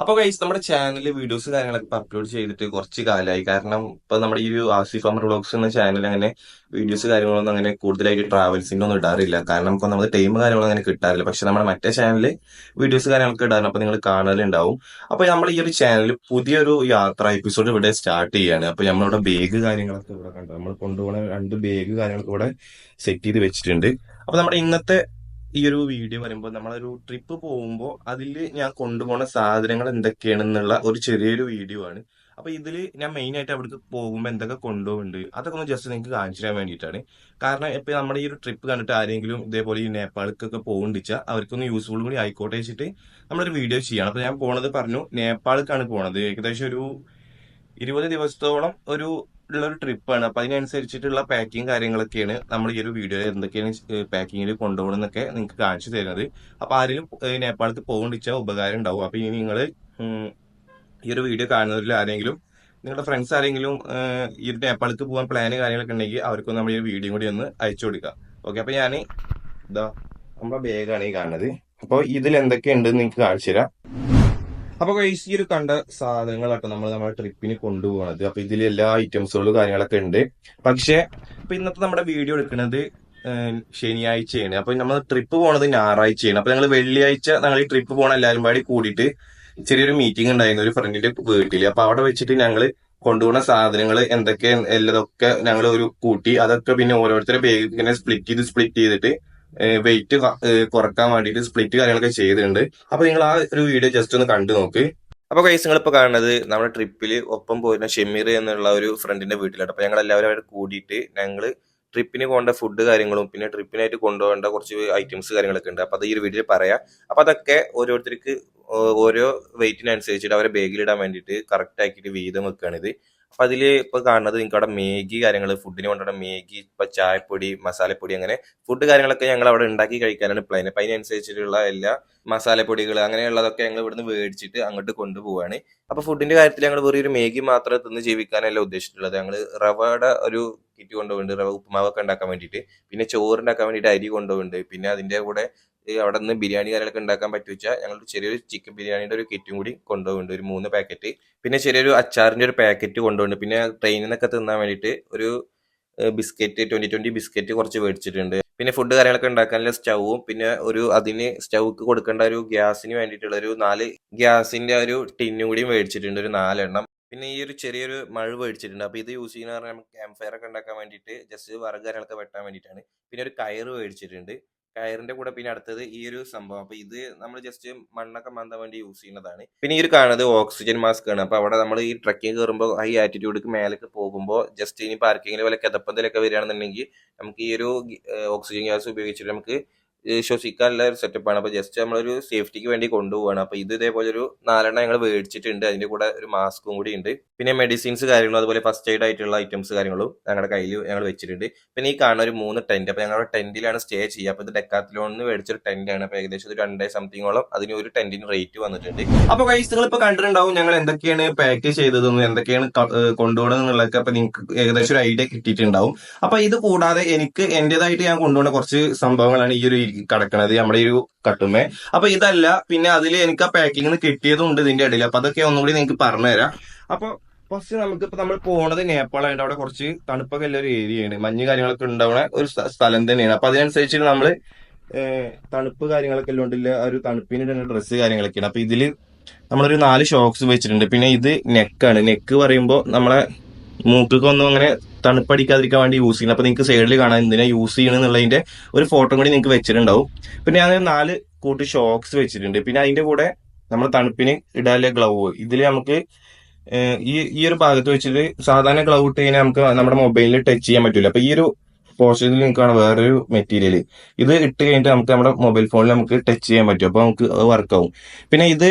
അപ്പൊ ഗൈസ് നമ്മുടെ ചാനലിൽ വീഡിയോസ് കാര്യങ്ങളൊക്കെ അപ്ലോഡ് ചെയ്തിട്ട് കുറച്ച് കാലമായി കാരണം ഇപ്പൊ നമ്മുടെ ഈ ഒരു ആസിഫ് അമർ വ്ളോഗ്സ് എന്ന ചാനൽ അങ്ങനെ വീഡിയോസ് കാര്യങ്ങളൊന്നും അങ്ങനെ കൂടുതലായിട്ട് ട്രാവൽസിന്റെ ഒന്നും ഇടാറില്ല. കാരണം ഇപ്പൊ നമ്മൾ ടൈം കാര്യങ്ങളൊന്നും അങ്ങനെ കിട്ടാറില്ല. പക്ഷെ നമ്മുടെ മറ്റേ ചാനലിൽ വീഡിയോസ് കാര്യങ്ങളൊക്കെ ഇടാറുണ്ട് അപ്പൊ നിങ്ങൾ കാണലുണ്ടാവും. അപ്പൊ നമ്മൾ ഈ ഒരു ചാനലിൽ പുതിയൊരു യാത്ര എപ്പിസോഡ് ഇവിടെ സ്റ്റാർട്ട് ചെയ്യാണ്. അപ്പൊ നമ്മളിവിടെ ബാഗ് കാര്യങ്ങളൊക്കെ ഇവിടെ കണ്ടു? നമ്മൾ കൊണ്ടുപോകുന്ന രണ്ട് ബാഗ് കാര്യങ്ങളൊക്കെ ഇവിടെ സെറ്റ് ചെയ്ത് വെച്ചിട്ടുണ്ട്. അപ്പൊ നമ്മുടെ ഇന്നത്തെ ഈ ഒരു വീഡിയോ പറയുമ്പോൾ നമ്മളൊരു ട്രിപ്പ് പോകുമ്പോൾ അതിൽ ഞാൻ കൊണ്ടുപോകുന്ന സാധനങ്ങൾ എന്തൊക്കെയാണെന്നുള്ള ഒരു ചെറിയൊരു വീഡിയോ ആണ്. അപ്പൊ ഇതിൽ ഞാൻ മെയിൻ ആയിട്ട് അവിടേക്ക് പോകുമ്പോൾ എന്തൊക്കെ കൊണ്ടുപോകുന്നുണ്ട് അതൊക്കെ ഒന്ന് ജസ്റ്റ് നിങ്ങൾക്ക് കാണിച്ചു തരാൻ വേണ്ടിയിട്ടാണ്. കാരണം ഇപ്പൊ നമ്മുടെ ഈ ഒരു ട്രിപ്പ് കണ്ടിട്ട് ആരെങ്കിലും ഇതേപോലെ ഈ നേപ്പാളിക്കൊക്കെ പോകുന്നുണ്ടെച്ചാൽ അവർക്കൊന്ന് യൂസ്ഫുൾ കൂടി ആയിക്കോട്ടെ വെച്ചിട്ട് നമ്മളൊരു വീഡിയോ ചെയ്യണം. അപ്പൊ ഞാൻ പോണത് പറഞ്ഞു നേപ്പാളിക്കാണ് പോണത്. ഏകദേശം ഒരു ഇരുപത് ദിവസത്തോളം ഒരു ഉള്ള ഒരു ട്രിപ്പാണ്. അപ്പൊ അതിനനുസരിച്ചിട്ടുള്ള പാക്കിങ് കാര്യങ്ങളൊക്കെയാണ് നമ്മൾ ഈ ഒരു വീഡിയോ എന്തൊക്കെയാണ് പാക്കിങ്ങിൽ കൊണ്ടുപോകണമെന്നൊക്കെ നിങ്ങൾക്ക് കാണിച്ചു തരുന്നത്. അപ്പൊ ആരെങ്കിലും നേപ്പാളത്ത് പോകണ്ടിച്ചാൽ ഉപകാരം ഉണ്ടാവും. അപ്പൊ ഇനി നിങ്ങൾ ഈ ഒരു വീഡിയോ കാണുന്നവരിൽ ആരെങ്കിലും നിങ്ങളുടെ ഫ്രണ്ട്സ് ആരെങ്കിലും ഈ ഒരു നേപ്പാൾക്ക് പോകാൻ പ്ലാന് കാര്യങ്ങളൊക്കെ ഉണ്ടെങ്കിൽ അവർക്കൊന്ന് നമ്മൾ ഈ വീഡിയോ കൂടി ഒന്ന് അയച്ചു കൊടുക്കാം. ഓക്കെ അപ്പൊ ഞാൻ ഇതാ നമ്മുടെ ബാഗാണ് ഈ കാണുന്നത്. അപ്പോൾ ഇതിൽ എന്തൊക്കെയുണ്ട് നിങ്ങൾക്ക് കാണിച്ചു തരാം. അപ്പൊ ഗൈസ് ഈ ഒരു കണ്ട സാധനങ്ങളാട്ടോ നമ്മൾ നമ്മുടെ ട്രിപ്പിന് കൊണ്ടുപോകണത് അപ്പൊ ഇതിൽ എല്ലാ ഐറ്റംസുകളും കാര്യങ്ങളൊക്കെ ഉണ്ട്. പക്ഷെ ഇപ്പൊ ഇന്നത്തെ നമ്മുടെ വീഡിയോ എടുക്കുന്നത് ശനിയാഴ്ചയാണ്. അപ്പൊ നമ്മൾ ട്രിപ്പ് പോണത് ഞായറാഴ്ചയാണ്. അപ്പൊ ഞങ്ങൾ വെള്ളിയാഴ്ച ഞങ്ങൾ ഈ ട്രിപ്പ് പോണ എല്ലാവരും പാടി കൂടിയിട്ട് ചെറിയൊരു മീറ്റിംഗ് ഉണ്ടായിരുന്നു ഒരു ഫ്രണ്ടിന്റെ വീട്ടിൽ അപ്പൊ അവിടെ വെച്ചിട്ട് ഞങ്ങൾ കൊണ്ടുപോകുന്ന സാധനങ്ങൾ എന്തൊക്കെ എല്ലാതൊക്കെ ഞങ്ങൾ ഒരു കൂട്ടി. അതൊക്കെ പിന്നെ ഓരോരുത്തരെ ഇങ്ങനെ സ്പ്ലിറ്റ് ചെയ്ത് സ്പ്ലിറ്റ് ചെയ്തിട്ട് വെയിറ്റ് കുറയ്ക്കാൻ വേണ്ടിയിട്ട് സ്പ്ലിറ്റ് കാര്യങ്ങളൊക്കെ ചെയ്തിട്ടുണ്ട്. അപ്പൊ നിങ്ങൾ ആ ഒരു വീഡിയോ ജസ്റ്റ് ഒന്ന് കണ്ടു നോക്ക്. അപ്പൊ കൈസ് നിങ്ങൾ ഇപ്പൊ കാണുന്നത് നമ്മുടെ ട്രിപ്പിൽ ഒപ്പം പോയിരുന്ന ഷെമീർ എന്നുള്ള ഒരു ഫ്രണ്ടിന്റെ വീട്ടിലാണ്. അപ്പൊ ഞങ്ങൾ എല്ലാവരും അവിടെ കൂടിയിട്ട് ഞങ്ങൾ ട്രിപ്പിന് പോകേണ്ട ഫുഡ് കാര്യങ്ങളും പിന്നെ ട്രിപ്പിനായിട്ട് കൊണ്ടുപോകേണ്ട കുറച്ച് ഐറ്റംസ് കാര്യങ്ങളൊക്കെ ഉണ്ട്. അപ്പൊ അത് ഈ ഒരു വീഡിയോയിൽ പറയാം. അപ്പൊ അതൊക്കെ ഓരോരുത്തർക്ക് ഓരോ വെയിറ്റിനനുസരിച്ചിട്ട് അവരെ ബാഗിലിടാൻ വേണ്ടിയിട്ട് കറക്റ്റ് ആക്കിയിട്ട് വീതം വെക്കുകയാണിത് അപ്പൊ അതിൽ ഇപ്പൊ കാണുന്നത് നിങ്ങൾക്ക് അവിടെ മേഗി കാര്യങ്ങൾ ഫുഡിന് കൊണ്ടുവരുന്ന മേഗി ഇപ്പൊ ചായപ്പൊടി മസാലപ്പൊടി അങ്ങനെ ഫുഡ് കാര്യങ്ങളൊക്കെ ഞങ്ങൾ അവിടെ ഉണ്ടാക്കി കഴിക്കാനാണ് പ്ലാൻ അപ്പൊ അതിനനുസരിച്ചിട്ടുള്ള എല്ലാ മസാലപ്പൊടികൾ അങ്ങനെയുള്ളതൊക്കെ ഞങ്ങൾ ഇവിടുന്ന് മേടിച്ചിട്ട് അങ്ങോട്ട് കൊണ്ടുപോവാണ്. അപ്പൊ ഫുഡിന്റെ കാര്യത്തിൽ ഞങ്ങൾ വെറും ഒരു മേഗി മാത്രം തിന്ന് ജീവിക്കാനല്ല ഉദ്ദേശിച്ചിട്ടുള്ളത്. ഞങ്ങൾ റവയുടെ ഒരു കിറ്റ് കൊണ്ടുപോകുന്നുണ്ട് റവ ഉപ്പുമാവൊക്കെ ഉണ്ടാക്കാൻ വേണ്ടിയിട്ട്. പിന്നെ ചോറ് ഉണ്ടാക്കാൻ വേണ്ടിയിട്ട് അരി കൊണ്ടുപോകുന്നുണ്ട് പിന്നെ അതിന്റെ കൂടെ അവിടെ നിന്ന് ബിരിയാണി കാര്യങ്ങളൊക്കെ ഉണ്ടാക്കാൻ പറ്റുവെച്ചാൽ ഞങ്ങൾ ചെറിയൊരു ചിക്കൻ ബിരിയാണിയുടെ ഒരു കിറ്റും കൂടി കൊണ്ടുപോകുന്നുണ്ട് ഒരു മൂന്ന് പാക്കറ്റ് പിന്നെ ചെറിയൊരു അച്ചാറിന്റെ ഒരു പാക്കറ്റ് കൊണ്ടുപോകുന്നുണ്ട് പിന്നെ ട്രെയിനിൽ നിന്നൊക്കെ തിന്നാൻ വേണ്ടിയിട്ട് ഒരു ബിസ്ക്കറ്റ് ട്വന്റി ട്വന്റി ബിസ്ക്കറ്റ് കുറച്ച് മേടിച്ചിട്ടുണ്ട്. പിന്നെ ഫുഡ് കാര്യങ്ങളൊക്കെ ഉണ്ടാക്കാനുള്ള സ്റ്റൗവും പിന്നെ ഒരു അതിന് സ്റ്റൗക്ക് കൊടുക്കേണ്ട ഒരു ഗ്യാസിന് വേണ്ടിയിട്ടുള്ള ഒരു നാല് ഗ്യാസിന്റെ ഒരു ടിന്നും കൂടി മേടിച്ചിട്ടുണ്ട്. ഒരു നാലെണ്ണം. പിന്നെ ഈ ഒരു ചെറിയൊരു മഴ മേടിച്ചിട്ടുണ്ട് അപ്പോൾ ഇത് യൂസ് ചെയ്യുന്ന പറഞ്ഞാൽ നമുക്ക് ക്യാമ്പ് ഫയർ ഒക്കെ ഉണ്ടാക്കാൻ വേണ്ടിയിട്ട് ജസ്റ്റ് വറക് കാര്യങ്ങളൊക്കെ വെട്ടാൻ വേണ്ടിയിട്ടാണ്. പിന്നെ ഒരു കയറ് മേടിച്ചിട്ടുണ്ട്. കയറിന്റെ കൂടെ പിന്നെ അടുത്തത് ഈ ഒരു സംഭവം. അപ്പൊ ഇത് നമ്മൾ ജസ്റ്റ് മണ്ണൊക്കെ മാന്താൻ വേണ്ടി യൂസ് ചെയ്യുന്നതാണ്. പിന്നെ ഈ ഒരു കാണുന്നത് ഓക്സിജൻ മാസ്ക് ആണ്. അപ്പൊ അവിടെ നമ്മൾ ഈ ട്രക്കിംഗ് കയറുമ്പോൾ ഈ ആറ്റിറ്റ്യൂഡിക്ക് മേലേക്ക് പോകുമ്പോൾ ജസ്റ്റ് ഇനി പാർക്കിങ്ങിൽ വല്ല കിതപ്പന്തലൊക്കെ വരികയാണെന്നുണ്ടെങ്കിൽ നമുക്ക് ഈ ഒരു ഓക്സിജൻ ഗ്യാസ് ഉപയോഗിച്ചിട്ട് നമുക്ക് ഈ ശ്വസിക്കാനുള്ള ഒരു സെറ്റപ്പാണ് അപ്പൊ ജസ്റ്റ് നമ്മളൊരു സേഫ്റ്റിക്ക് വേണ്ടി കൊണ്ടുപോവാണ്. അപ്പൊ ഇത് ഇതേപോലെ ഒരു നാലെണ്ണം ഞങ്ങൾ മേടിച്ചിട്ടുണ്ട്. അതിന്റെ കൂടെ ഒരു മാസ്കും കൂടി ഉണ്ട്. പിന്നെ മെഡിസിൻസ് കാര്യങ്ങളും അതുപോലെ ഫസ്റ്റ് എയ്ഡ് ആയിട്ടുള്ള ഐറ്റംസ് കാര്യങ്ങളും ഞങ്ങളുടെ കയ്യിൽ ഞങ്ങൾ വെച്ചിട്ടുണ്ട്. പിന്നെ ഈ കാണുന്ന ഒരു മൂന്ന് ടെന്റ് അപ്പൊ ഞങ്ങളുടെ ടെന്റിലാണ് സ്റ്റേ ചെയ്യുക. അപ്പൊ ഇത് ഡെക്കാത്തിലോന്ന് മേടിച്ചൊരു ടെന്റ് ആണ്. അപ്പൊ ഏകദേശം ഒരു രണ്ടേ സംതിങ്ങോളം അതിന് ഒരു ടെന്റിന് റേറ്റ് വന്നിട്ടുണ്ട്. അപ്പൊ കൈസ് നിങ്ങൾ ഇപ്പൊ കണ്ടിട്ടുണ്ടാവും ഞങ്ങൾ എന്തൊക്കെയാണ് പാക്ക് ചെയ്തതെന്നും എന്തൊക്കെയാണ് കൊണ്ടുപോകണം എന്നുള്ളതൊക്കെ. അപ്പൊ നിങ്ങൾക്ക് ഏകദേശം ഒരു ഐഡിയ കിട്ടിയിട്ടുണ്ടാവും. അപ്പൊ ഇത് കൂടാതെ എനിക്ക് എന്റേതായിട്ട് ഞാൻ കൊണ്ടുപോകുന്ന കുറച്ച് സംഭവങ്ങളാണ് ഈ ഒരു ഇരി- കിടക്കണത് നമ്മുടെ ഒരു കട്ടുമേ അപ്പൊ ഇതല്ല പിന്നെ അതിൽ എനിക്ക് ആ പാക്കിംഗ് കിട്ടിയതും ഉണ്ട് ഇതിന്റെ ഇടയിൽ. അപ്പൊ അതൊക്കെ ഒന്നുകൂടി നിങ്ങൾക്ക് പറഞ്ഞുതരാം. അപ്പൊ ഫസ്റ്റ് നമുക്ക് ഇപ്പൊ നമ്മൾ പോണത് നേപ്പാളായിട്ട് അവിടെ കുറച്ച് തണുപ്പൊക്കെ ഉള്ള ഒരു ഏരിയയാണ് മഞ്ഞ് കാര്യങ്ങളൊക്കെ ഉണ്ടാവുന്ന ഒരു സ്ഥലം തന്നെയാണ്. അപ്പൊ അതിനനുസരിച്ച് നമ്മൾ തണുപ്പ് കാര്യങ്ങളൊക്കെ ഉള്ളതുകൊണ്ടില്ല ആ ഒരു തണുപ്പിന് ഡ്രസ്സ് കാര്യങ്ങളൊക്കെയാണ്. അപ്പൊ ഇതിൽ നമ്മളൊരു നാല് ഷോക്സ് വെച്ചിട്ടുണ്ട്. പിന്നെ ഇത് നെക്കാണ് നെക്ക് പറയുമ്പോൾ നമ്മളെ മൂക്കൊന്നും അങ്ങനെ തണുപ്പടിക്കാതിരിക്കാൻ വേണ്ടി യൂസ് ചെയ്യുന്നത്. അപ്പൊ നിങ്ങൾക്ക് സൈഡിൽ കാണാൻ എന്തിനാ യൂസ് ചെയ്യണമെന്നുള്ളതിന്റെ ഒരു ഫോട്ടോ കൂടി നിങ്ങൾക്ക് വെച്ചിട്ടുണ്ടാവും. പിന്നെ ഞാൻ നാല് കൂട്ട് ഷോക്സ് വെച്ചിട്ടുണ്ട്. പിന്നെ അതിന്റെ കൂടെ നമ്മൾ തണുപ്പിന് ഇടാനുള്ള ഗ്ലൗ ഇതിൽ നമുക്ക് ഈ ഈ ഒരു ഭാഗത്ത് വെച്ചിട്ട് സാധാരണ ഗ്ലൗ ഇട്ട് കഴിഞ്ഞാൽ നമുക്ക് നമ്മുടെ മൊബൈലിൽ ടച്ച് ചെയ്യാൻ പറ്റില്ല അപ്പൊ ഈ ഒരു പോർഷനിൽ നിൽക്കുകയാണ് വേറൊരു മെറ്റീരിയൽ ഇത് ഇട്ട് കഴിഞ്ഞിട്ട് നമുക്ക് നമ്മുടെ മൊബൈൽ ഫോണിൽ നമുക്ക് ടച്ച് ചെയ്യാൻ പറ്റും. അപ്പൊ നമുക്ക് വർക്ക് ആവും. പിന്നെ ഇത്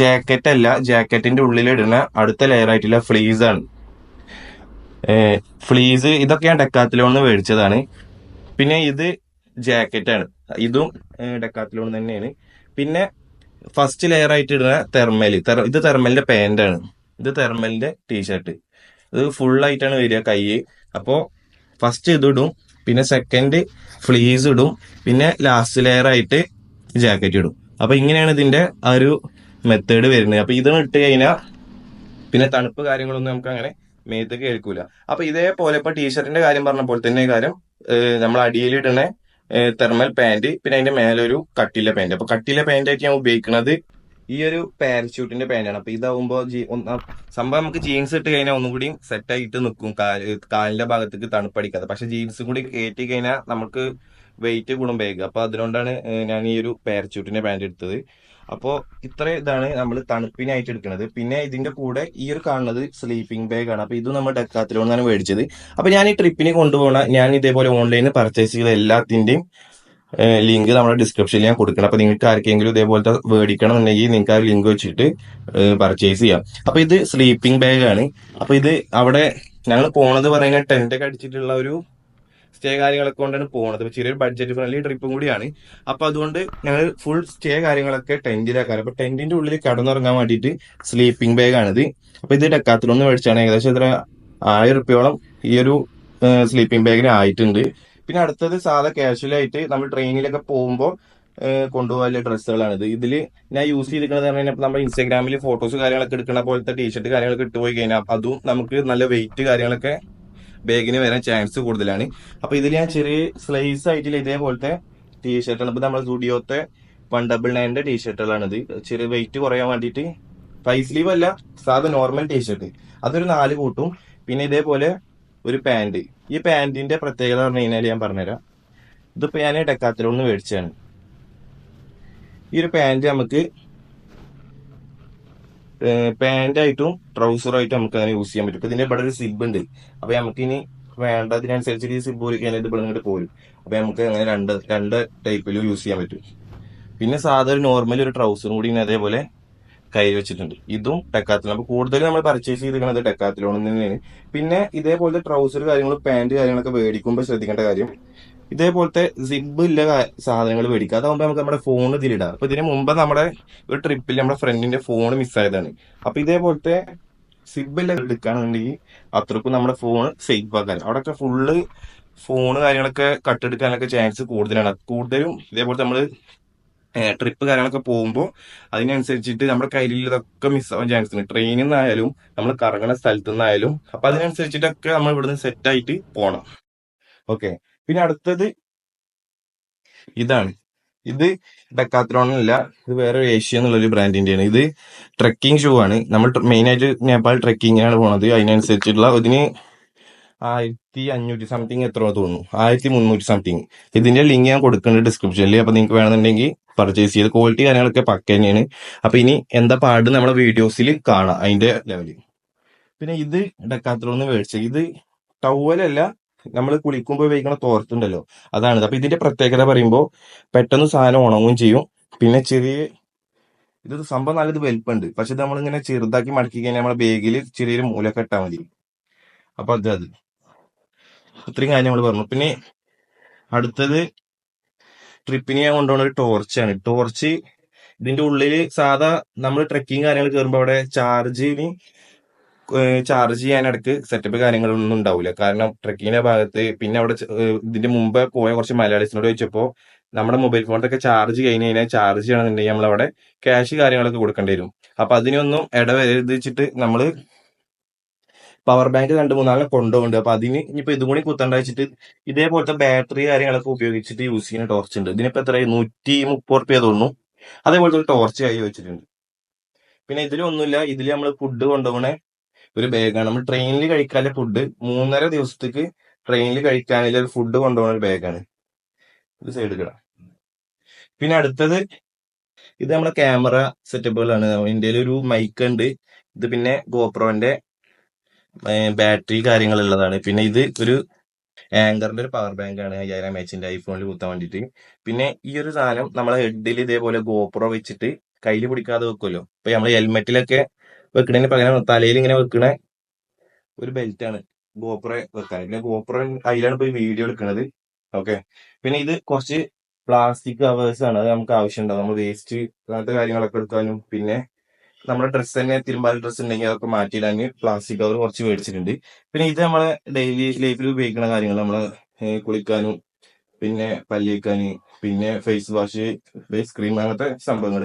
ജാക്കറ്റ് അല്ല ജാക്കറ്റിന്റെ ഉള്ളിൽ ഇടുന്ന അടുത്ത ലെയർ ആയിട്ടുള്ള ഫ്ലീസ് ആണ്. ഫ്ലീസ് ഇതൊക്കെ ഞാൻ ഡെക്കാത്തിലോന്ന് മേടിച്ചതാണ്. പിന്നെ ഇത് ജാക്കറ്റാണ്. ഇതും ഡെക്കാത്തിലോൺ തന്നെയാണ്. പിന്നെ ഫസ്റ്റ് ലെയർ ആയിട്ട് ഇടുന്ന തെർമൽ ഇത് തെർമലിന്റെ ആണ്. ഇത് തെർമലിന്റെ ടീഷർട്ട് ഇത് ഫുൾ ആയിട്ടാണ് വരിക കൈ. അപ്പോൾ ഫസ്റ്റ് ഇതിടും പിന്നെ സെക്കൻഡ് ഫ്ലീസ് ഇടും. പിന്നെ ലാസ്റ്റ് ലെയർ ആയിട്ട് ജാക്കറ്റ് ഇടും. അപ്പൊ ഇങ്ങനെയാണ് ഇതിന്റെ ആ ഒരു മെത്തേഡ് വരുന്നത്. അപ്പൊ ഇത് ഇട്ട് കഴിഞ്ഞാൽ പിന്നെ തണുപ്പ് കാര്യങ്ങളൊന്നും നമുക്ക് അങ്ങനെ മേത്തേക്ക് കേൾക്കൂല. അപ്പൊ ഇതേപോലെ ഇപ്പൊ ടീഷർട്ടിന്റെ കാര്യം പറഞ്ഞപ്പോൾ തന്നെ കാര്യം നമ്മൾ അടിയിൽ ഇടണ തെർമൽ പാന്റ് പിന്നെ അതിന്റെ മേലെ ഒരു കട്ടിലെ പാന്റ് അപ്പൊ കട്ടിലെ പാന്റ് ആയിട്ട് ഞാൻ ഉപയോഗിക്കുന്നത് ഈ ഒരു പാരച്യൂട്ടിന്റെ പാന്റാണ് അപ്പൊ ഇതാവുമ്പോ സംഭവം നമുക്ക് ജീൻസ് ഇട്ട് കഴിഞ്ഞാൽ ഒന്നും കൂടി സെറ്റ് ആയിട്ട് നിൽക്കും കാൽ കാലിന്റെ ഭാഗത്തേക്ക് തണുപ്പടിക്കാതെ പക്ഷെ ജീൻസും കൂടി കയറ്റി കഴിഞ്ഞാൽ നമുക്ക് വെയിറ്റ് കൂടും ബാഗ് അപ്പൊ അതുകൊണ്ടാണ് ഞാൻ ഈ ഒരു പാരച്യൂട്ടിന്റെ പാന്റ് എടുത്തത്. അപ്പോ ഇത്ര ഇതാണ് നമ്മൾ തണുപ്പിനായിട്ട് എടുക്കുന്നത് പിന്നെ ഇതിന്റെ കൂടെ ഈ ഒരു കാണുന്നത് സ്ലീപ്പിംഗ് ബാഗ് ആണ്. അപ്പൊ ഇത് നമ്മൾ ഡെക്കാത്തിലോന്നാണ് മേടിച്ചത്. അപ്പൊ ഞാൻ ഈ ട്രിപ്പിന് കൊണ്ടുപോകണ ഞാൻ ഇതേപോലെ ഓൺലൈനിൽ പർച്ചേസ് ചെയ്ത എല്ലാത്തിന്റെയും ലിങ്ക് നമ്മുടെ ഡിസ്ക്രിപ്ഷനിൽ ഞാൻ കൊടുക്കണം. അപ്പൊ നിങ്ങൾക്ക് ആർക്കെങ്കിലും ഇതേപോലത്തെ മേടിക്കണം എന്നുണ്ടെങ്കിൽ നിങ്ങൾക്ക് ആ ലിങ്ക് വെച്ചിട്ട് പർച്ചേസ് ചെയ്യാം. അപ്പൊ ഇത് സ്ലീപ്പിംഗ് ബാഗ് ആണ്. അപ്പൊ ഇത് അവിടെ ഞങ്ങൾ പോണത് പറയുന്ന ടെന്റ് ഒക്കെ അടിച്ചിട്ടുള്ള ഒരു സ്റ്റേ കാര്യങ്ങളൊക്കെ കൊണ്ടാണ് പോകുന്നത് അപ്പൊ ചെറിയൊരു ബഡ്ജറ്റ് ഫ്രണ്ട്ലി ട്രിപ്പും കൂടിയാണ്. അപ്പൊ അതുകൊണ്ട് ഞങ്ങൾ ഫുൾ സ്റ്റേ കാര്യങ്ങളൊക്കെ ടെന്റിലാക്കാറ് അപ്പൊ ടെന്റിന്റെ ഉള്ളിൽ കടന്നുറങ്ങാൻ വേണ്ടിയിട്ട് സ്ലീപ്പിംഗ് ബാഗ് ആണിത്. അപ്പൊ ഇത് ഡെക്കാത്തിലൊന്ന് മേടിച്ചാണ്. ഏകദേശം ഇത്ര ആയിരം റുപ്യോളം ഈ ഒരു സ്ലീപ്പിംഗ് ബാഗിന് ആയിട്ടുണ്ട്. പിന്നെ അടുത്തത് സാധാ കാഷ്വലായിട്ട് നമ്മൾ ട്രെയിനിലൊക്കെ പോകുമ്പോൾ കൊണ്ടുപോകാനുള്ള ഡ്രസ്സുകളാണിത്. ഇതിൽ ഞാൻ യൂസ് ചെയ്തിരിക്കുന്നത് പറഞ്ഞാൽ നമ്മൾ ഇൻസ്റ്റാഗ്രാമിൽ ഫോട്ടോസ് കാര്യങ്ങളൊക്കെ എടുക്കുന്ന പോലത്തെ ടീഷർട്ട് കാര്യങ്ങളൊക്കെ ഇട്ടുപോയി കഴിഞ്ഞാൽ അതും നമുക്ക് നല്ല വെയിറ്റ് കാര്യങ്ങളൊക്കെ ബാഗിന് വരാൻ ചാൻസ് കൂടുതലാണ്. അപ്പൊ ഇതിൽ ഞാൻ ചെറിയ സ്ലൈസ് ആയിട്ടില്ല ഇതേപോലത്തെ ടീഷർട്ടാണ് ഇപ്പൊ നമ്മുടെ സ്റ്റുഡിയോത്തെ വൺ ഡബിൾ നയന്റെ ടീഷർട്ടുകളാണിത് ചെറിയ വെയിറ്റ് കുറയാൻ വേണ്ടിയിട്ട് ഫൈവ് സ്ലീവ് അല്ല സാധാ നോർമൽ ടീഷർട്ട് അതൊരു നാല് കൂട്ടും. പിന്നെ ഇതേപോലെ ഒരു പാന്റ് ഈ പാന്റിന്റെ പ്രത്യേകത പറഞ്ഞു കഴിഞ്ഞാൽ ഞാൻ പറഞ്ഞുതരാം. ഇതിപ്പോ ഞാൻ ഡെക്കാത്തിലൊന്ന് മേടിച്ചാണ് ഈ ഒരു പാന്റ് ആയിട്ടും ട്രൗസറായിട്ടും നമുക്ക് അങ്ങനെ യൂസ് ചെയ്യാൻ പറ്റും. ഇതിന്റെ ഇവിടെ ഒരു സിബ് ഉണ്ട്. അപ്പൊ നമുക്കിനി വേണ്ടതിനനുസരിച്ച് വേണ്ട ഈ സിബ് പോലും ഇത് ഇവിടെ പോരും. അപ്പൊ നമുക്ക് അങ്ങനെ രണ്ട് രണ്ട് ടൈപ്പിലും യൂസ് ചെയ്യാൻ പറ്റും. പിന്നെ സാധാരണ ഒരു നോർമൽ ഒരു ട്രൗസറും കൂടി അതേപോലെ കയ്യിൽ വെച്ചിട്ടുണ്ട്. ഇതും ടെക്കാത്തിലോൺ അപ്പൊ കൂടുതലും നമ്മൾ പർച്ചേസ് ചെയ്തിരിക്കുന്നത് ടെക്കാത്തിലോണിൽ തന്നെയാണ്. പിന്നെ ഇതേപോലത്തെ ട്രൗസർ കാര്യങ്ങൾ പാന്റ് കാര്യങ്ങളൊക്കെ മേടിക്കുമ്പോൾ ശ്രദ്ധിക്കേണ്ട കാര്യം ഇതേപോലത്തെ സിബ് ഇല്ല സാധനങ്ങൾ മേടിക്കുക. അതാകുമ്പോൾ നമുക്ക് നമ്മുടെ ഫോൺ ഇതിലിടാം. അപ്പൊ ഇതിന് മുമ്പ് നമ്മുടെ ഒരു ട്രിപ്പിൽ നമ്മുടെ ഫ്രണ്ടിന്റെ ഫോൺ മിസ്സായതാണ് അപ്പൊ ഇതേപോലത്തെ സിബ് ഇല്ല എടുക്കുകയാണെന്നുണ്ടെങ്കിൽ അത്രക്കും നമ്മുടെ ഫോൺ സേഫ് ആക്കാൻ അവിടെയൊക്കെ ഫുള്ള് ഫോണ് കാര്യങ്ങളൊക്കെ കട്ടെടുക്കാനൊക്കെ ചാൻസ് കൂടുതലാണ്. കൂടുതലും ഇതേപോലത്തെ നമ്മൾ ട്രിപ്പ് കാര്യങ്ങളൊക്കെ പോകുമ്പോൾ അതിനനുസരിച്ചിട്ട് നമ്മുടെ കയ്യിലുള്ളതൊക്കെ മിസ്സാവാൻ ചാൻസ് ഉണ്ട്. ട്രെയിനിൽ നിന്നായാലും നമ്മൾ കറങ്ങുന്ന സ്ഥലത്തു നിന്നായാലും അപ്പൊ അതിനനുസരിച്ചിട്ടൊക്കെ നമ്മൾ ഇവിടുന്ന് സെറ്റ് ആയിട്ട് പോണം. ഓക്കെ പിന്നെ അടുത്തത് ഇതാണ്. ഇത് ഡെക്കാത്രോൺ അല്ല ഇത് വേറെ ഏഷ്യ എന്നുള്ള ഒരു ബ്രാൻഡിന്റെയാണ്. ഇത് ട്രെക്കിംഗ് ഷൂ ആണ്. നമ്മൾ മെയിൻ ആയിട്ട് നേപ്പാൾ ട്രെക്കിങ്ങിനാണ് പോണത്. അതിനനുസരിച്ചിട്ടുള്ള ഇതിന് ആയിരത്തി അഞ്ഞൂറ്റി സംതിങ് എത്ര തോന്നുന്നു. ആയിരത്തി മുന്നൂറ്റി സംതിങ്. ഇതിന്റെ ലിങ്ക് ഞാൻ കൊടുക്കുന്നുണ്ട് ഡിസ്ക്രിപ്ഷനിൽ. അപ്പൊ നിങ്ങൾക്ക് വേണമെന്നുണ്ടെങ്കിൽ പർച്ചേസ് ചെയ്ത് ക്വാളിറ്റി കാര്യങ്ങളൊക്കെ പക്ക തന്നെയാണ്. അപ്പൊ ഇനി എന്താ പാട് നമ്മുടെ വീഡിയോസിൽ കാണാം അതിന്റെ ലെവൽ. പിന്നെ ഇത് ഡെക്കാത്രോന്ന് മേടിച്ചത്. ഇത് ടവലല്ല നമ്മൾ കുളിക്കുമ്പോൾ ഉപയോഗിക്കുന്ന തോർത്തുണ്ടല്ലോ. അതാണ്. അപ്പൊ ഇതിന്റെ പ്രത്യേകത പറയുമ്പോൾ പെട്ടെന്ന് സാധനം ഉണങ്ങും ചെയ്യും. പിന്നെ ചെറിയ ഇത് സംഭവം നല്ലത് വലിപ്പുണ്ട്. പക്ഷെ നമ്മൾ ഇങ്ങനെ ചെറുതാക്കി മടക്കി കഴിഞ്ഞാൽ നമ്മളെ ബാഗിൽ ചെറിയൊരു മൂലൊക്കെ ഇട്ടാൽ മതി. അപ്പൊ അത് അത്. ഇത്രയും കാര്യം നമ്മൾ പറഞ്ഞു. പിന്നെ അടുത്തത് ട്രിപ്പിന് ഞാൻ കൊണ്ടുപോകുന്ന ഒരു ടോർച്ചാണ്. ടോർച്ച് ഇതിന്റെ ഉള്ളിൽ സാധാ നമ്മൾ ട്രക്കിങ് കാര്യങ്ങൾ കയറുമ്പോൾ അവിടെ ചാർജിന് ചാർജ് ചെയ്യാൻ ഇടയ്ക്ക് സെറ്റപ്പ് കാര്യങ്ങളൊന്നും ഉണ്ടാവില്ല കാരണം ട്രക്കിങ്ങിന്റെ ഭാഗത്ത് പിന്നെ അവിടെ ഇതിന്റെ മുമ്പ് പോയ കുറച്ച് മലയാളീസിനോട് ചോദിച്ചപ്പോൾ നമ്മുടെ മൊബൈൽ ഫോണിലൊക്കെ ചാർജ് കഴിഞ്ഞ് കഴിഞ്ഞാൽ ചാർജ് ചെയ്യണമെന്നുണ്ടെങ്കിൽ നമ്മളവിടെ ക്യാഷ് കാര്യങ്ങളൊക്കെ കൊടുക്കേണ്ടി വരും. അപ്പൊ അതിനൊന്നും ഇടവരുതിച്ചിട്ട് നമ്മൾ പവർ ബാങ്ക് രണ്ട് മൂന്നാളിനെ കൊണ്ടുപോകുന്നുണ്ട് അപ്പൊ അതിന് ഇനിയിപ്പോ ഇതും കൂടി കുത്തണ്ട വെച്ചിട്ട് ഇതേപോലത്തെ ബാറ്ററി കാര്യങ്ങളൊക്കെ ഉപയോഗിച്ചിട്ട് യൂസ് ചെയ്യുന്ന ടോർച്ച് ഉണ്ട്. ഇതിനിപ്പോ എത്ര നൂറ്റി മുപ്പത് റുപ്യ തോന്നുന്നു. അതേപോലത്തെ ഒരു ടോർച്ച് ആയി വെച്ചിട്ടുണ്ട്. പിന്നെ ഇതിലൊന്നുമില്ല. ഇതിൽ നമ്മൾ ഫുഡ് കൊണ്ടുപോകണ ഒരു ബാഗാണ് നമ്മൾ ട്രെയിനിൽ കഴിക്കാനുള്ള ഫുഡ് മൂന്നര ദിവസത്തേക്ക് ട്രെയിനിൽ കഴിക്കാനുള്ള ഒരു ഫുഡ് കൊണ്ടുപോകുന്ന ഒരു ബാഗാണ് ഇത് സൈഡ് കിടാം പിന്നെ അടുത്തത് ഇത് നമ്മളെ ക്യാമറ സെറ്റപ്പുകളാണ് ഇന്ത്യയിൽ ഒരു മൈക്ക് ഉണ്ട്. ഇത് പിന്നെ ഗോപ്രോന്റെ ബാറ്ററി കാര്യങ്ങളുള്ളതാണ്. പിന്നെ ഇത് ഒരു ആങ്കറിന്റെ ഒരു പവർ ബാങ്ക് ആണ്. അയ്യായിരം എച്ചിന്റെ ഐഫോണിൽ കുത്താൻ വേണ്ടിയിട്ട്. പിന്നെ ഈ ഒരു സാധനം നമ്മളെ ഹെഡിൽ ഇതേപോലെ ഗോപ്രോ വെച്ചിട്ട് കയ്യിൽ പിടിക്കാതെ വെക്കുമല്ലോ. ഇപ്പൊ നമ്മൾ ഹെൽമെറ്റിലൊക്കെ വെക്കണതിന് പകരം തലയിൽ ഇങ്ങനെ വെക്കണ ഒരു ബെൽറ്റ് ആണ്. ഗോപ്ര വെക്കാൻ. പിന്നെ ഗോപ്ര അതിലാണ് ഇപ്പൊ വീഡിയോ എടുക്കുന്നത് ഓക്കെ പിന്നെ ഇത് കുറച്ച് പ്ലാസ്റ്റിക് കവേഴ്സ് ആണ്. അത് നമുക്ക് ആവശ്യമുണ്ടാവും. നമ്മൾ വേസ്റ്റ് അങ്ങനത്തെ കാര്യങ്ങളൊക്കെ എടുക്കാനും പിന്നെ നമ്മുടെ ഡ്രസ്സ് തന്നെ തിരുമ്പാൽ ഡ്രസ്സ് ഉണ്ടെങ്കിൽ അതൊക്കെ മാറ്റിയിടാൻ പ്ലാസ്റ്റിക് കവർ കുറച്ച് മേടിച്ചിട്ടുണ്ട്. പിന്നെ ഇത് നമ്മളെ ഡെയിലി ലൈഫിൽ ഉപയോഗിക്കുന്ന കാര്യങ്ങൾ നമ്മൾ ഏഹ് കുളിക്കാനും പിന്നെ പല്ല് പിന്നെ ഫേസ് വാഷ് ഫേസ് ക്രീം അങ്ങനത്തെ സംഭവങ്ങൾ.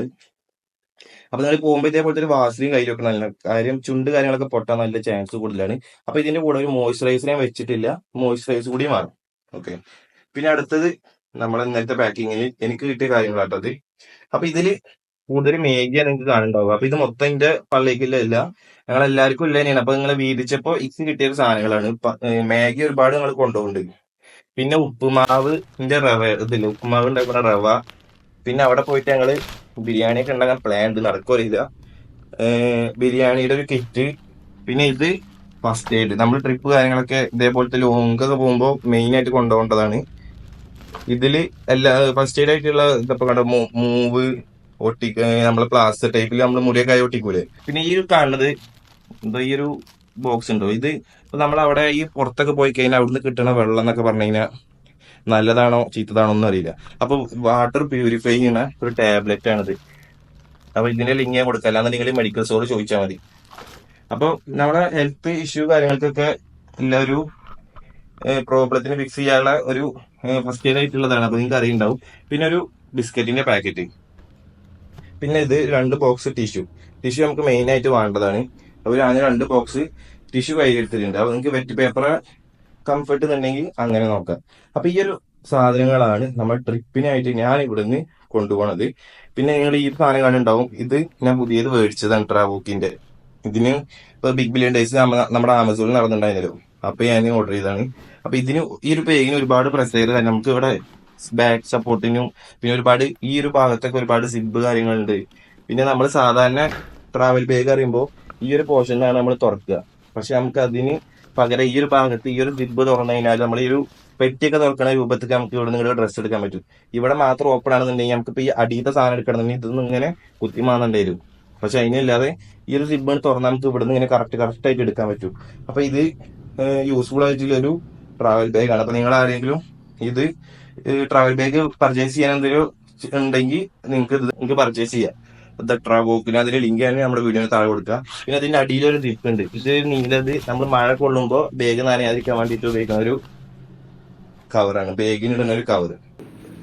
അപ്പൊ നിങ്ങൾ പോകുമ്പോൾ ഇതേപോലത്തെ ഒരു വാസലിൻ കയ്യിലൊക്കെ നല്ല കാര്യം ചുണ്ട് കാര്യങ്ങളൊക്കെ പൊട്ടാൻ നല്ല ചാൻസ് കൂടുതലാണ്. അപ്പൊ ഇതിന്റെ കൂടെ ഒരു മോയ്സ്ചറൈസർ ഞാൻ വെച്ചിട്ടില്ല. മോയ്സ്ചറൈസർ കൂടി മാറും. ഓക്കെ പിന്നെ അടുത്തത് നമ്മളെ ഇന്നലത്തെ പാക്കിങ്ങിൽ എനിക്ക് കിട്ടിയ കാര്യങ്ങളാട്ടത് അപ്പൊ ഇതിൽ കൂടുതൽ മേഗിയ നിങ്ങൾക്ക് കാണുന്നുണ്ടാവുക. അപ്പൊ ഇത് മൊത്തം ഇതിന്റെ പള്ളിക്കില്ല ഞങ്ങൾ എല്ലാവർക്കും ഇല്ല തന്നെയാണ്. അപ്പൊ നിങ്ങൾ വീതിച്ചപ്പോ ഇക്സ് കിട്ടിയ സാധനങ്ങളാണ്. മാഗി ഒരുപാട് നിങ്ങൾ കൊണ്ടുപോകുന്നുണ്ട്. പിന്നെ ഉപ്പുമാവിന്റെ റവ ഇതില്ല ഉപ്പുമാവ് ഉണ്ടാക്കുന്ന റവ പിന്നെ അവിടെ പോയിട്ട് ഞങ്ങൾ ബിരിയാണി ഒക്കെ ഉണ്ടാക്കാൻ പ്ലാൻ ഉണ്ട്. നടക്കില്ല ബിരിയാണിയുടെ ഒരു കിറ്റ് പിന്നെ ഇത് ഫസ്റ്റ് എയ്ഡ് നമ്മൾ ട്രിപ്പ് കാര്യങ്ങളൊക്കെ ഇതേപോലത്തെ ലോങ് ഒക്കെ പോകുമ്പോൾ മെയിൻ ആയിട്ട് കൊണ്ടുപോകേണ്ടതാണ്. ഇതിൽ എല്ലാ ഫസ്റ്റ് എയ്ഡ് ആയിട്ടുള്ള ഇതപ്പോ കണ്ട? മൂവ് ഒട്ടി നമ്മളെ പ്ലാസ്റ്റർ ടൈപ്പിൽ നമ്മൾ മുറിയൊക്കെ ഒട്ടിക്കൂലേ? പിന്നെ ഈ ഒരു കാണുന്നത് എന്തോ ഈ ഒരു ബോക്സ് ഉണ്ടോ? ഇത് നമ്മൾ അവിടെ ഈ പുറത്തൊക്കെ പോയി കഴിഞ്ഞാൽ അവിടുന്ന് കിട്ടണ വെള്ളം എന്നൊക്കെ പറഞ്ഞു കഴിഞ്ഞാൽ നല്ലതാണോ ചീത്തതാണോ ഒന്നും അറിയില്ല. അപ്പൊ വാട്ടർ പ്യൂരിഫൈ ചെയ്യുന്ന ഒരു ടാബ്ലറ്റ് ആണിത്. അപ്പൊ ഇതിന്റെ ലിങ്ക് ഞാൻ കൊടുക്കാം. അല്ലാന്നുണ്ടെങ്കിൽ മെഡിക്കൽ സ്റ്റോർ ചോദിച്ചാൽ മതി. അപ്പൊ നമ്മുടെ ഹെൽത്ത് ഇഷ്യൂ കാര്യങ്ങൾക്കൊക്കെ ഒരു പ്രോബ്ലത്തിന് ഫിക്സ് ചെയ്യാനുള്ള ഒരു ഫസ്റ്റ് എയ്ഡ് ആയിട്ടുള്ളതാണ്. അപ്പൊ നിങ്ങൾക്ക് അറിയുണ്ടാവും. പിന്നെ ഒരു ബിസ്ക്കറ്റിന്റെ പാക്കറ്റ്. പിന്നെ ഇത് രണ്ട് ബോക്സ് ടിഷ്യൂ ടിഷ്യൂ നമുക്ക് മെയിൻ ആയിട്ട് വേണ്ടതാണ്. അപ്പൊ ഞാൻ രണ്ട് ബോക്സ് ടിഷ്യൂ കയ്യിലെടുത്തിട്ടുണ്ട്. അപ്പൊ നിങ്ങൾക്ക് വെറ്റ് പേപ്പർ കംഫർട്ട് എന്നുണ്ടെങ്കിൽ അങ്ങനെ നോക്കാം. അപ്പൊ ഈ ഒരു സാധനങ്ങളാണ് നമ്മൾ ട്രിപ്പിനായിട്ട് ഞാൻ ഇവിടുന്ന് കൊണ്ടുപോണത്. പിന്നെ നിങ്ങൾ ഈ സാധനം കാണുന്നുണ്ടാവും ഇത് ഞാൻ പുതിയത് മേടിച്ചതാണ് ട്രാവോക്കിന്റെ ഇതിന് ഇപ്പൊ ബിഗ് ബില്യൺ ഡേയ്സ് നമ്മുടെ ആമസോണിൽ നടന്നിട്ടുണ്ടായിരുന്നല്ലോ. അപ്പൊ ഞാൻ ഓർഡർ ചെയ്തതാണ്. അപ്പൊ ഇതിന് ഈ ഒരു പേജിന് ഒരുപാട് പ്രത്യേകത നമുക്ക് ഇവിടെ ബാക്ക് സപ്പോർട്ടിനും പിന്നെ ഒരുപാട് ഈ ഒരു ഭാഗത്തൊക്കെ ഒരുപാട് സിബ് കാര്യങ്ങളുണ്ട്. പിന്നെ നമ്മൾ സാധാരണ ട്രാവൽ ബാഗ് അറിയുമ്പോൾ ഈ ഒരു പോർഷനിലാണ് നമ്മൾ തുറക്കുക. പക്ഷെ നമുക്ക് അതിന് പകരം ഈ ഒരു ഭാഗത്ത് ഈ ഒരു സിബ് തുറന്നു കഴിഞ്ഞാൽ നമ്മൾ ഈ ഒരു പെട്ടിയൊക്കെ തുറക്കണ രൂപത്തിൽ നമുക്ക് ഇവിടെ നിന്ന് ഡ്രസ്സ് എടുക്കാൻ പറ്റും. ഇവിടെ മാത്രം ഓപ്പൺ ആണെന്നുണ്ടെങ്കിൽ നമുക്ക് ഇപ്പൊ ഈ അടിയത്തെ സാധനം എടുക്കണമെന്നുണ്ടെങ്കിൽ ഇതൊന്നും ഇങ്ങനെ കുത്തിമാന്നേണ്ടി വരും. പക്ഷെ അതിനല്ലാതെ ഈ ഒരു സിബ് തുറന്നാൽ നമുക്ക് ഇവിടെ നിന്ന് ഇങ്ങനെ കറക്റ്റ് കറക്റ്റ് ആയിട്ട് എടുക്കാൻ പറ്റും. അപ്പൊ ഇത് യൂസ്ഫുൾ ആയിട്ടുള്ള ഒരു ട്രാവൽ ബാഗ് ആണ്. അപ്പൊ നിങ്ങൾ ആരെങ്കിലും ഇത് ട്രാവൽ ബാഗ് പർച്ചേസ് ചെയ്യാൻ എന്തെങ്കിലും ഉണ്ടെങ്കിൽ നിങ്ങൾക്ക് ഇത് നിങ്ങൾക്ക് പർച്ചേസ് ചെയ്യാം. ട്രാവോക്കിന് അതിന്റെ ലിങ്ക് തന്നെ നമ്മുടെ വീഡിയോയിൽ താഴെ കൊടുക്കുക. പിന്നെ അതിന്റെ അടിയിൽ ഒരു സിപ്പ് ഉണ്ട്. ഇത് നീലത് നമ്മൾ മഴ കൊള്ളുമ്പോൾ ബാഗ് നനയാതിരിക്കാൻ വേണ്ടിയിട്ട് ഉപയോഗിക്കുന്ന ഒരു കവറാണ് ബാഗിന് ഇടുന്ന ഒരു കവർ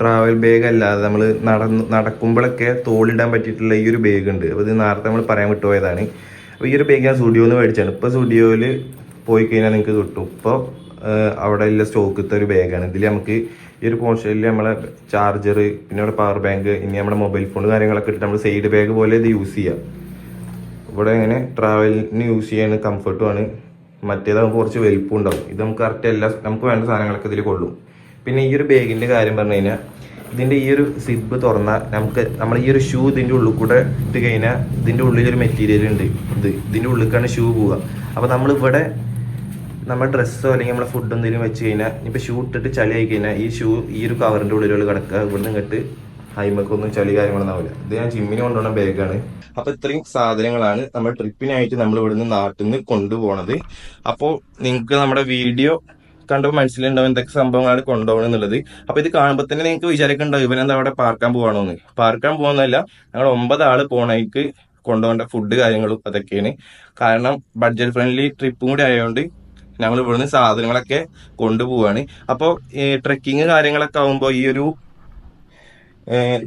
ട്രാവൽ ബാഗ് അല്ലാതെ നമ്മൾ നടന്ന് നടക്കുമ്പോഴൊക്കെ തോളിടാൻ പറ്റിയിട്ടുള്ള ഈ ഒരു ബാഗ് ഉണ്ട്. അപ്പോൾ ഇത് നേരത്തെ നമ്മൾ പറയാൻ വിട്ടുപോയതാണ്. അപ്പോൾ ഈ ഒരു ബാഗ് ഞാൻ സ്റ്റുഡിയോന്ന് മേടിച്ചാണ് ഇപ്പോൾ സ്റ്റുഡിയോയിൽ പോയി കഴിഞ്ഞാൽ നിങ്ങൾക്ക് കിട്ടും. ഇപ്പോൾ അവിടെ ഉള്ള സ്റ്റോക്കത്തെ ഒരു ബാഗാണ് ഇതിൽ നമുക്ക് ഈ ഒരു പോർഷനിൽ നമ്മളെ ചാർജർ പിന്നെ നമ്മുടെ പവർ ബാങ്ക് ഇനി നമ്മുടെ മൊബൈൽ ഫോൺ കാര്യങ്ങളൊക്കെ ഇട്ടിട്ട് നമ്മൾ സൈഡ് ബാഗ് പോലെ ഇത് യൂസ് ചെയ്യാം. ഇവിടെ ഇങ്ങനെ ട്രാവലിന് യൂസ് ചെയ്യാൻ കംഫർട്ടുമാണ് മറ്റേതാകുമ്പോൾ കുറച്ച് വലിപ്പം ഉണ്ടാവും. ഇത് നമുക്ക് കറക്റ്റ് എല്ലാ നമുക്ക് വേണ്ട സാധനങ്ങളൊക്കെ ഇതിൽ കൊള്ളും. പിന്നെ ഈ ഒരു ബാഗിന്റെ കാര്യം പറഞ്ഞു കഴിഞ്ഞാൽ ഇതിന്റെ ഈ ഒരു സിബ് തുറന്നാൽ നമുക്ക് നമ്മൾ ഈ ഒരു ഷൂ ഇതിന്റെ ഉള്ളിൽ കൂടെ ഇട്ട് കഴിഞ്ഞാൽ ഇതിന്റെ ഉള്ളിൽ ഒരു മെറ്റീരിയൽ ഉണ്ട്. ഇത് ഇതിന്റെ ഉള്ളിലേക്കാണ് ഷൂ പോവുക. അപ്പോൾ നമ്മൾ ഇവിടെ നമ്മുടെ ഡ്രസ്സോ അല്ലെങ്കിൽ നമ്മുടെ ഫുഡ് എന്തെങ്കിലും വെച്ച് കഴിഞ്ഞാൽ ഇപ്പൊ ഷൂ ഇട്ടിട്ട് ചളി ആയി കഴിഞ്ഞാൽ ഈ ഷൂ ഈ ഒരു കവറിന്റെ ഉള്ളിലുള്ള കിടക്കുക ഇവിടുന്ന് ഇങ്ങോട്ട് ഹൈമക്കൊന്നും ചളി കാര്യങ്ങളൊന്നും ആവില്ല ഇത് ഞാൻ ജിമ്മിന് കൊണ്ടുപോകുന്ന ബാഗാണ് അപ്പൊ ഇത്രയും സാധനങ്ങളാണ് നമ്മൾ ട്രിപ്പിനായിട്ട് നമ്മൾ ഇവിടുന്ന് നാട്ടിൽ നിന്ന് കൊണ്ടുപോകുന്നത് അപ്പോൾ നിങ്ങൾക്ക് നമ്മുടെ വീഡിയോ കണ്ടപ്പോൾ മനസ്സിലുണ്ടാവും എന്തൊക്കെ സംഭവങ്ങളാണ് കൊണ്ടുപോകണം എന്നുള്ളത്. അപ്പൊ ഇത് കാണുമ്പോൾ തന്നെ നിങ്ങൾക്ക് വിചാരിക്കുന്നുണ്ടാവും ഇവനെന്താ അവിടെ പാർക്കാൻ പോകണമെന്ന് പാർക്കാൻ പോകുന്നതല്ല ഞങ്ങൾ ഒമ്പത് ആൾ പോണേക്ക് കൊണ്ടുപോകേണ്ട ഫുഡ് കാര്യങ്ങളും അതൊക്കെയാണ്. കാരണം ബഡ്ജറ്റ് ഫ്രണ്ട്ലി ട്രിപ്പും കൂടി ആയതുകൊണ്ട് ഞങ്ങൾ ഇവിടുന്ന് സാധനങ്ങളൊക്കെ കൊണ്ടുപോവാണ്. അപ്പോൾ ട്രെക്കിങ് കാര്യങ്ങളൊക്കെ ആകുമ്പോൾ ഈ ഒരു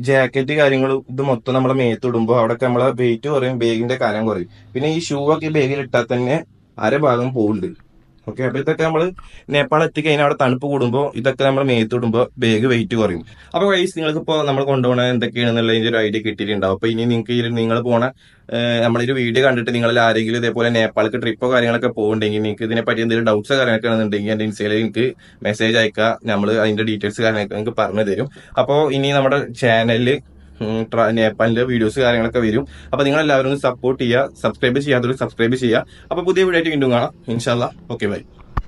ജാക്കറ്റ് കാര്യങ്ങൾ ഇത് മൊത്തം നമ്മളെ മേത്തിടുമ്പോൾ അവിടെയൊക്കെ നമ്മളെ വെയിറ്റ് കുറയും ബാഗിന്റെ കാലം കുറയും. പിന്നെ ഈ ഷൂ ഒക്കെ ബാഗിൽ ഇട്ടാൽ തന്നെ അരഭാഗം പോകുന്നുണ്ട് ഓക്കെ അപ്പൊ ഇതൊക്കെ നമ്മൾ നേപ്പാൾ എത്തിക്കഴിഞ്ഞാൽ അവിടെ തണുപ്പ് കൂടുമ്പോൾ ഇതൊക്കെ നമ്മൾ മേത്ത് മേത്തിടുമ്പോൾ ബാഗ് വെയിറ്റ് കുറയും. അപ്പൊ വൈസ് നിങ്ങൾക്ക് ഇപ്പോൾ നമ്മൾ കൊണ്ടുപോകണത് എന്തൊക്കെയാണെന്നുള്ളതിന്റെ ഒരു ഐഡിയ കിട്ടിയിട്ടുണ്ടാവും. അപ്പൊ ഇനി നിങ്ങൾക്ക് നിങ്ങൾ പോണ നമ്മളൊരു വീഡിയോ കണ്ടിട്ട് നിങ്ങൾ ആരെങ്കിലും ഇതേപോലെ നേപ്പാൾക്ക് ട്രിപ്പോ കാര്യങ്ങളൊക്കെ പോകുന്നുണ്ടെങ്കിൽ നിങ്ങൾക്ക് ഇതിനെപ്പറ്റി എന്തെങ്കിലും ഡൗട്ട്സ് കാര്യങ്ങളൊക്കെ ആണെന്നുണ്ടെങ്കിൽ എന്റെ ഇൻസ്റ്റയിൽ എനിക്ക് മെസ്സേജ് അയക്കുക. നമ്മൾ അതിന്റെ ഡീറ്റെയിൽസ് കാര്യങ്ങളൊക്കെ നിങ്ങൾക്ക് പറഞ്ഞു തരും അപ്പോൾ ഇനി നമ്മുടെ ചാനലിൽ നേപ്പാളിന്റെ വീഡിയോസ് കാര്യങ്ങളൊക്കെ വരും. അപ്പൊ നിങ്ങൾ എല്ലാവരും സപ്പോർട്ട് ചെയ്യുക സബ്സ്ക്രൈബ് ചെയ്യാത്തവർ സബ്സ്ക്രൈബ് ചെയ്യുക. അപ്പൊ പുതിയ വീഡിയോ ആയിട്ട് വീണ്ടും കാണാം. ഇൻഷാല്ല ഓക്കെ ബൈ